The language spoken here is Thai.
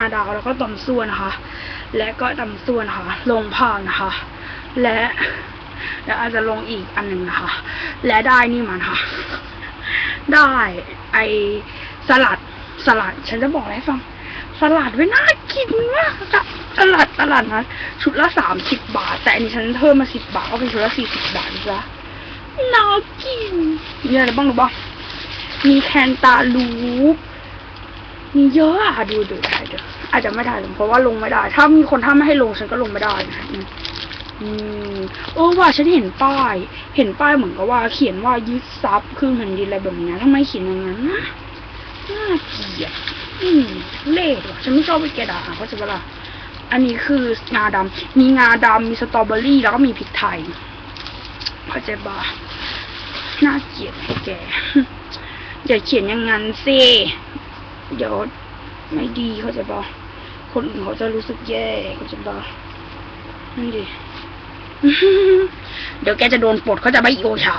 าดาวแล้วก็ต่ำส่วนนะคะ และก็ต่ำส่วนนะคะลงผ่านนะคะ และและอาจจะลงอีกอันหนึ่งนะคะ และได้นี่มันค่ะ ได้ไอสลัดสลัด ฉันจะบอกอะไรฟัง สลัดไว้น่ากินมากอะสลัดตลาดนะชุดละสามสิบบาท แต่อันนี้ฉันเพิ่มมาสิบบาทก็เป็นชุดละสี่สิบบาทจ้ะน่ากินมีอะไรบ้างรู้ป่ะมีแคนตาลูป มีเยอะอะดูดูได้เดี๋ยวอาจจะไม่ได้เพราะว่าลงไม่ได้ ถ้ามีคนถ้าไม่ให้ลงฉันก็ลงไม่ได้นะอืมอืมเออว่าฉันเห็นป้าย เห็นป้ายเหมือนกับว่า เขียนว่ายึดทรัพย์คือแผ่นดินอะไรแบบนี้ทำไมเขียนอย่างนั้นนะน่าเกลียดอืมเลขว่ะฉันไม่ชอบไปแกระดาษเข้าใจปะล่ะอันนี้คืองาดำมีงาดำมีสตรอเบอรี่ แล้วก็มีพริกไทยเข้าใจปะน่าเกลียดแกอย่าเขียนอย่างนั้นสิ ยอดไม่ดีเขาจะบอกคนอื่นเขาจะรู้สึกแย่เขาจะบอกนั่นดิเดี๋ยวแกจะโดนปลดเขาจะไม่โอชา